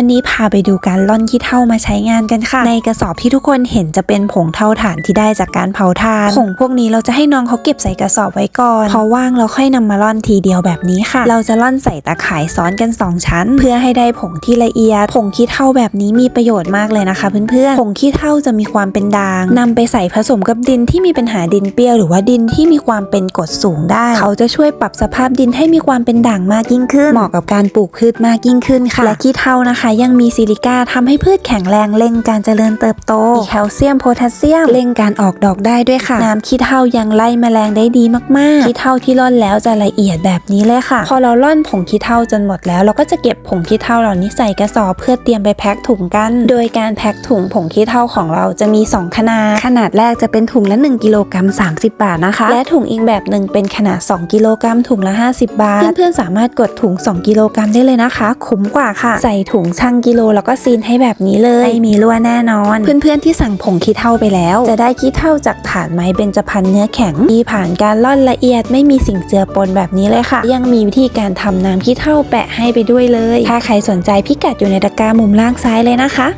วันนี้พาไปดูการล่อนขี้เถ้ามาใช้งานกันค่ะ ในกระสอบที่ทุกคนเห็นจะเป็นผงเท่าฐานที่ได้จากการเผาถ่านผงพวกนี้เราจะให้น้องเขาเก็บใส่กระสอบไว้ก่อนพอว่างเราค่อยนำมาล่อนทีเดียวแบบนี้ค่ะ เราจะล่อนใส่ตะข่ายซ้อนกันสองชั้น เพื่อให้ได้ผงที่ละเอียดผงขี้เถ้าแบบนี้มีประโยชน์มากเลยนะคะ เพื่อนๆผงขี้เถ้าจะมีความเป็นด่างนำไปใส่ผสมกับดินที่มีปัญหาดินเปรี้ยวหรือว่าดินที่มีความเป็นกรดสูงได้ เขาจะช่วยปรับสภาพดินให้มีความเป็นด่างมากยิ่งขึ้น เหมาะกับการปลูกพืชมากยิ่งขึ้นค่ะและขี้เถ้านะคะยังมีซิลิก้าทำให้พืชแข็งแรงเร่งการเจริญเติบโตมีแคลเซียมโพแทสเซียมเร่งการออกดอกได้ด้วยค่ะ น้ำขี้เถ้ายังไล่แมลงได้ดีมากๆขี้เถ้าที่ร่อนแล้วจะละเอียดแบบนี้เลยค่ะ พอเราร่อนผงขี้เถ้าจนหมดแล้ว เราก็จะเก็บผงขี้เถ้าเหล่านี้ใส่กระสอบเพื่อเตรียมไปแพ็คถุงกัน โดยการแพ็คถุงผงขี้เถ้าของเราจะมี 2 ขนาด ขนาดแรกจะเป็นถุงละ 1กิโลกรัม30 บาทนะคะ และถุงอีกแบบหนึ่งเป็นขนาด 2 กิโลกรัมถุงละ 50 บาท เพื่อนๆสามารถกดถุง 2 กิโลกรัมได้เลยนะคะ คุ้มกว่าค่ะ ใส่ถุงช่างกิโลแล้วก็ซีนให้แบบนี้เลยไม่มีรั่วแน่นอน เพื่อนๆที่สั่งผงขี้เถ้าไปแล้ว จะได้ขี้เถ้าจากฐานไม้เบญจพรรณเนื้อแข็งที่ผ่านการล่อนละเอียดไม่มีสิ่งเจือปนแบบนี้เลยค่ะ ยังมีวิธีการทำน้ำขี้เถ้าแปะให้ไปด้วยเลย ถ้าใครสนใจพิกัดอยู่ในตะกร้ามุมล่างซ้ายเลยนะคะ